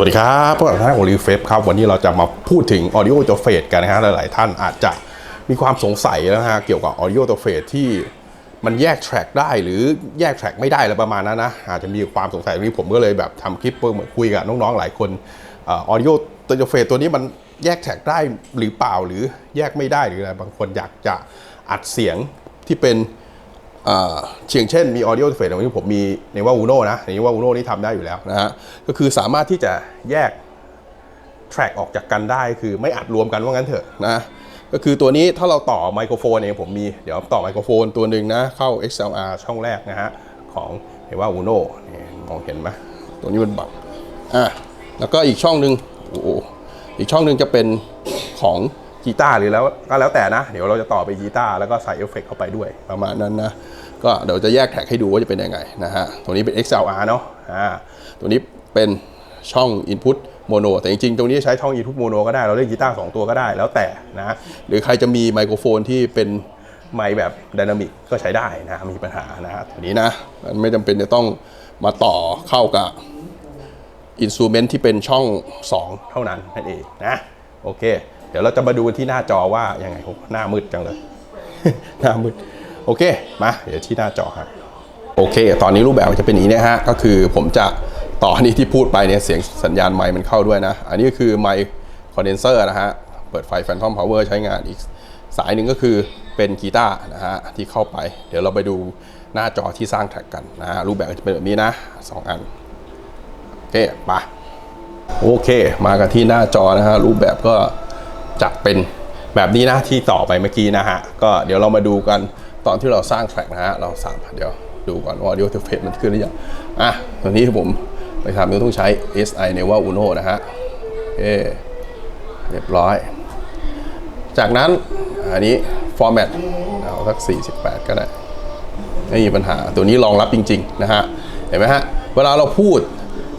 สวัสดีครับพวกเราท่านของรีเฟฟครับวันนี้เราจะมาพูดถึง Audio Interface กันนะฮะหลาย ๆ ท่านอาจจะมีความสงสัยนะฮะเกี่ยวกับ Audio Interface ที่มันแยกแทร็กได้หรือแยกแทร็กไม่ได้อะไรประมาณนั้นนะอาจจะมีความสงสัยตรงนี้ผมก็เลยแบบทำคลิปเหมือนคุยกับน้อง ๆ หลายคนออ Audio Interface ตัวนี้มันแยกแทร็กได้หรือเปล่าหรือแยกไม่ได้หรืออะไรบางคนอยากจะอัดเสียงที่เป็น เชียงเช่นมี audio interface อย่างที่ผมมีในว่า Uno นะในว่า Uno นี่ทำได้อยู่แล้วนะฮะก็คือสามารถที่จะแยก track ออกจากกันได้คือไม่อัดรวมกันว่างั้นเถอะนะก็คือตัวนี้ถ้าเราต่อไมโครโฟนเองผมมี เดี๋ยวต่อไมโครโฟนตัวหนึ่งนะ เข้า XLR ช่องแรกนะฮะ ของเห็นว่า Uno นี่มองเห็นไหมตัวนี้มันบังอะแล้วก็อีกช่องหนึ่งโอ้อีกช่องหนึ่งจะเป็นของ กีตาร์หรือแล้วก็แล้วแต่นะ เดี๋ยวเราจะต่อไปกีตาร์แล้วก็ใส่เอฟเฟกเข้าไปด้วยประมาณนั้นนะก็เดี๋ยวจะแยกแท็กให้ดูว่าจะเป็นยังไงนะฮะตัวนี้เป็น XLR เนาะอ่าตัวนี้เป็นช่อง Input Mono แต่จริงๆ ตรงนี้ใช้ช่อง Input Mono ก็ได้เราเล่นกีตาร์2ตัวก็ได้แล้วแต่นะหรือใครจะมีไมโครโฟนที่เป็นไมค์แบบไดนามิกก็ใช้ได้นะไมมีปัญหานะตัวนี้นะมันไม่จำเป็นจะต้องมาต่อเข้ากับอินสตูเมนต์ที่เป็นช่อง 2 เท่านั้นนั่นเองนะโอเค เดี๋ยวเราจะมาดูที่หน้าจอว่ายังไงโอ้หน้ามืดจังเลย หน้ามืด โอเค มา เดี๋ยวที่หน้าจอครับโอเค ตอนนี้รูปแบบจะเป็นอย่างนี้นะฮะ ก็คือผมจะต่อนนี้ที่พูดไปเนี่ยเสียงสัญญาณไมค์มันเข้าด้วยนะ อันนี้ก็คือไมค์คอนเดนเซอร์นะฮะ เปิดไฟ Phantom Power ใช้งานอีกสายหนึ่งก็คือเป็นกีตาร์นะฮะที่เข้าไป เดี๋ยวเราไปดูหน้าจอที่สร้างแท็กกันนะฮะรูปแบบจะเป็นแบบนี้นะสองอัน โอเคไปโอเค มากันที่หน้าจอนะฮะรูปแบบก็ จะเป็นแบบนี้นะที่ต่อไปเมื่อกี้นะฮะ ก็เดี๋ยวเรามาดูกันตอนที่เราสร้างแทร็กนะฮะ เราสามเดี๋ยวดูก่อนว่า audio interface มันขึ้นหรือยังอะตอนนี้ผมไปทำต้องใช้ SI n e v a Uno นะฮะโอเคเรียบร้อย จากนั้นอันนี้ format เอาสัก 48 ก็ได้ไม่มีปัญหาตัวนี้รองรับจริง ๆ นะฮะ เห็นไหมฮะ เวลาเราพูด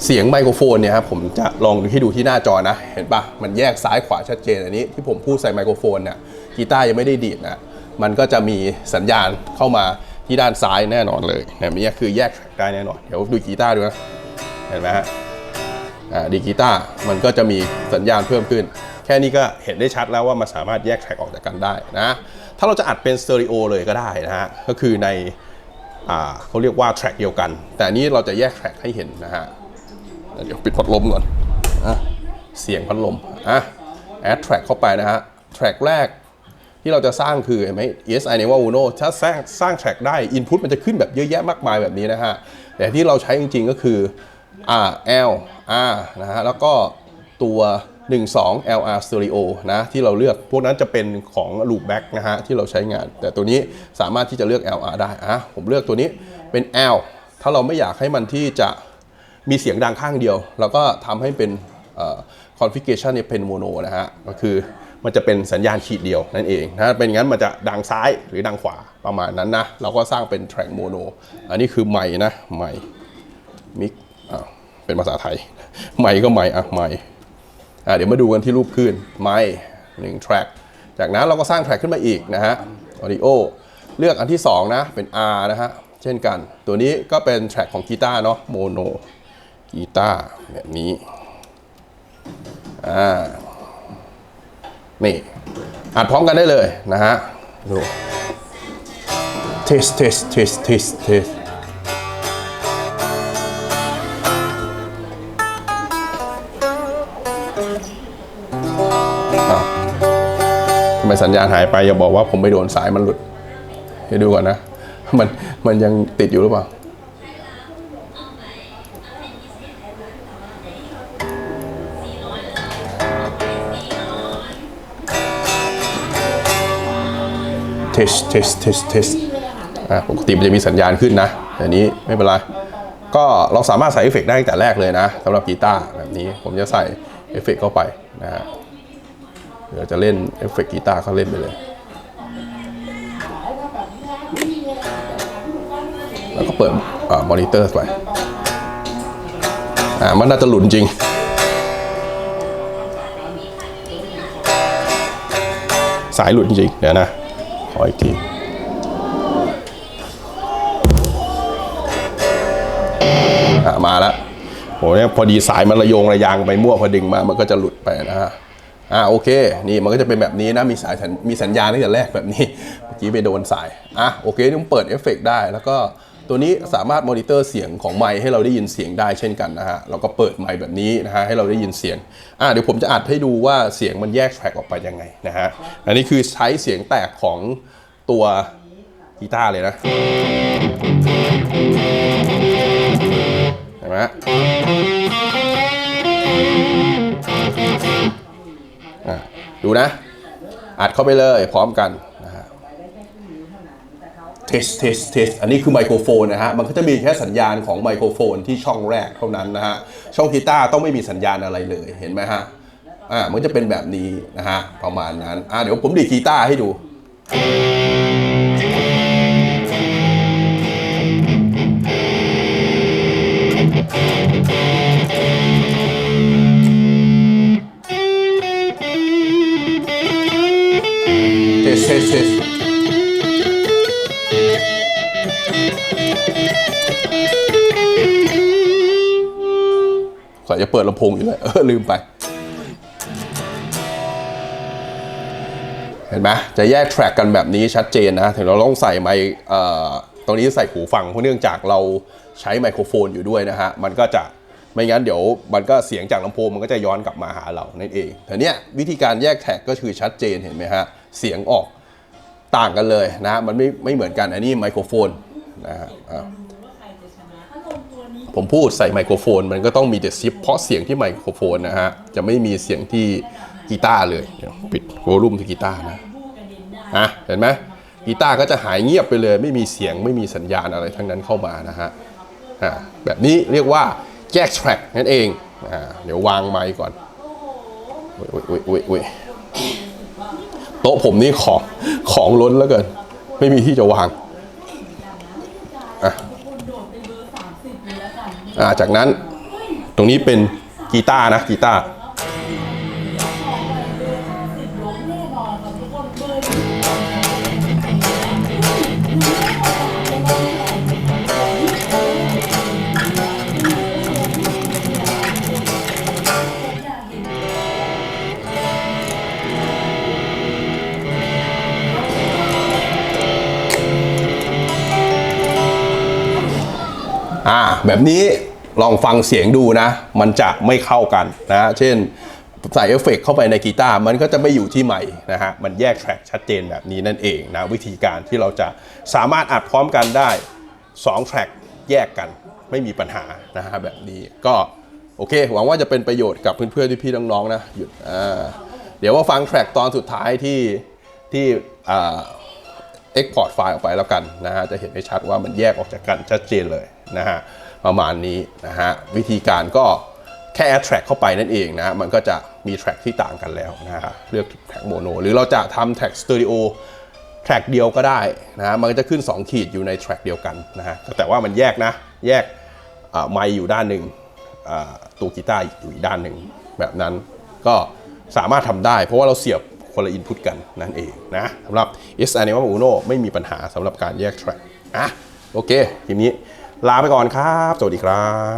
เสียงไมโครโฟนเนี่ยครับผมจะลองให้ดูที่หน้าจอนะ เห็นปะมันแยกซ้ายขวาชัดเจนอันนี้ที่ผมพูดใส่ไมโครโฟนเนี่ยกีตาร์ยังไม่ได้ดีดนะมันก็จะมีสัญญาณเข้ามาที่ด้านซ้ายแน่นอนเลยเนี่ยนี่คือแยกได้แน่นอน เดี๋ยวดูกีตาร์ดูนะเห็นไหมฮะอ่าดีกีตาร์มันก็จะมีสัญญาณเพิ่มขึ้น แค่นี้ก็เห็นได้ชัดแล้วว่ามันสามารถแยกแทร็กออกจากกันได้นะถ้าเราจะอัดเป็นสเตอริโอเลยก็ได้นะฮะก็คือในอ่าเขาเรียกว่าแทร็กเดียวกัน แต่นนี้เราจะแยกแทร็กให้เห็นนะฮะ เดี๋ยวปิดพัดลมก่อนอะเสียงพัดลมอะแอดแทร็กเข้าไปนะฮะแทร็กแรกที่เราจะสร้างคือเห็นไหม ESI ในว่า Uno ถ้าสร้างสร้างแทร็กได้ Input มันจะขึ้นแบบเยอะแยะมากมายแบบนี้นะฮะ แต่ที่เราใช้จริงๆก็คือ R L R นะฮะ แล้วก็ตัว 12 LR Stereo นะที่เราเลือกพวกนั้นจะเป็นของ Loopback นะฮะ ที่เราใช้งาน แต่ตัวนี้สามารถที่จะเลือก LR ได้อะผมเลือกตัวนี้เป็น L ถ้าเราไม่อยากให้มันที่จะ มีเสียงดังข้างเดียว แล้วก็ทำให้เป็นคอนฟิกเกชันเนี่ยเป็นโมโนนะฮะก็คือมันจะเป็นสัญญาณขีดเดียวนั่นเองถ้าเป็นงั้นมันจะดังซ้ายหรือดังขวาประมาณนั้นนะ เราก็สร้างเป็นแทร็กโมโนอันนี้คือไมค์นะไมค์มิกอ่าเป็นภาษาไทยไมค์ก็ไมค์อะไมค์อะเดี๋ยวมาดูกันที่รูปขึ้นไมค์หนึ่งแทร็กจากนั้นเราก็สร้างแทร็กขึ้นมาอีกนะฮะออดิโอเลือกอันที่ 2 นะ เป็น R นะฮะ เช่นกัน ตัวนี้ก็เป็นแทร็กของกีตาร์เนาะโมโน กีตาร์แบบนี้อ่านี่อัดพร้อมกันได้เลยนะฮะดู test test test test test อ้าวทำไมสัญญาณหายไปอย่าบอกว่าผมไปโดนสายมันหลุดให้ดูก่อนนะ มันมันยังติดอยู่หรือเปล่า test test test test อะปกติมันจะมีสัญญาณขึ้นนะแต่นี้ไม่เป็นไร ก็เราสามารถใส่เอฟเฟกต์ได้ตั้งแต่แรกเลยนะสำหรับกีตาร์แบบนี้ผมจะใส่เอฟเฟกต์เข้าไปนะฮะเดี๋ยวจะเล่นเอฟเฟกต์กีตาร์เขาเล่นไปเลย แล้วก็เปิดมอนิเตอร์ไปอ่ามันน่าจะหลุนจริงสายหลุดจริง เดี๋ยวนะ ออีกทีมาแล้วโหเนี่ยพอดีสายมันระโยงระยางไปมั่วพอดึงมามันก็จะหลุดไปนะฮะอ่าโอเค นี่มันก็จะเป็นแบบนี้นะมีสายมีสัญญาณตั้งแต่แรกแบบนี้เมื่อกี้ไปโดนสายอะโอเคนี่ผมเปิดเอฟเฟกต์ได้แล้วก็ ตัวนี้สามารถมอนิเตอร์เสียงของไมค์ให้เราได้ยินเสียงได้เช่นกันนะฮะเราก็เปิดไมค์แบบนี้นะฮะให้เราได้ยินเสียงอะเดี๋ยวผมจะอัดให้ดูว่าเสียงมันแยกแทร็กออกไปยังไงนะฮะอันนี้คือใช้เสียงแตกของตัวกีตาร์เลยนะเห็นไหมอะดูนะ อัดเข้าไปเลยพร้อมกัน เทสเทสเทสอันนี้คือไมโครโฟนนะฮะ มันก็จะมีแค่สัญญาณของไมโครโฟนที่ช่องแรกเท่านั้นนะฮะ ช่องกีตาร์ต้องไม่มีสัญญาณอะไรเลย เห็นไหมฮะ อ่า มันจะเป็นแบบนี้นะฮะ ประมาณนั้น อ่าเดี๋ยวผมดีกีตาร์ให้ดู เทสเทสเทส จะเปิดลำโพงอยู่เลยเออลืมไป เห็นไหมจะแยกแทร็กกันแบบนี้ชัดเจนนะถึงเราต้องใส่ไมค์ตรงนี้ใส่หูฟังเพราะเนื่องจากเราใช้ไมโครโฟนอยู่ด้วยนะฮะ มันก็จะไม่งั้นเดี๋ยวมันก็เสียงจากลำโพงมันก็จะย้อนกลับมาหาเรานั่นเองแต่เนี้ยวิธีการแยกแท็กก็คือชัดเจนเห็นไหมฮะ เสียงออกต่างกันเลยนะฮะมันไม่ไม่เหมือนกันอันนี้ไมโครโฟนนะฮะ ผมพูดใส่ไมโครโฟน มันก็ต้องมีแต่ซิปเพราะเสียงที่ไมโครโฟนนะฮะ จะไม่มีเสียงที่กีตาร์เลยปิดโวลูมที่กีตาร์นะอะเห็นไหมกีตาร์ก็จะหายเงียบไปเลย ไม่มีเสียงไม่มีสัญญาณอะไรทั้งนั้นเข้ามานะฮะอะแบบนี้เรียกว่าแยกแทร็กนั่นเองอ่าเดี๋ยววางไมค์ก่อนอุ้ยอุ้ยอุ้ยอุ้ยโต๊ะผมนี่ของของล้นแล้วเกิน ไม่มีที่จะวางอะ อ่าจากนั้นตรงนี้เป็นกีตาร์นะกีตาร์อ่าแบบนี้ ลองฟังเสียงดูนะ มันจะไม่เข้ากันนะ เช่นใส่เอฟเฟกต์เข้าไปในกีตาร์มันก็จะไม่อยู่ที่ใหม่นะฮะ มันแยกแทร็กชัดเจนแบบนี้นั่นเองนะ วิธีการที่เราจะสามารถอัดพร้อมกันได้2แทร็กแยกกันไม่มีปัญหานะฮะแบบนี้ก็โอเค หวังว่าจะเป็นประโยชน์กับเพื่อนๆที่พี่น้องๆนะหยุดเดี๋ยวว่าฟังแทร็กตอนสุดท้ายที่ที่อ่า Export ไฟล์ออกไปแล้วกันนะฮะจะเห็นได้ชัดว่ามันแยกออกจากกันชัดเจนเลยนะฮะประมาณนี้นะฮะวิธีการก็แค่ add track เข้าไปนั่นเองนะมันก็จะมี track ที่ต่างกันแล้วนะฮะเลือก track mono หรือเราจะทำ track stereo track เดียวก็ได้นะฮะมันจะขึ้น 2 ขีดอยู่ใน track เดียวกันนะฮะแต่ว่ามันแยกนะแยกไมค์อยู่ด้านหนึ่งตัวกีตาร์อยู่อีกด้านหนึ่งแบบนั้นก็สามารถทำได้ เพราะว่าเราเสียบ คนละอินพุตกันนั่นเองนะสำหรับ S Animal Uno ไม่มีปัญหาสำหรับการแยกแทร็กอะโอเคทีนี้ลาไปก่อนครับ สวัสดีครับ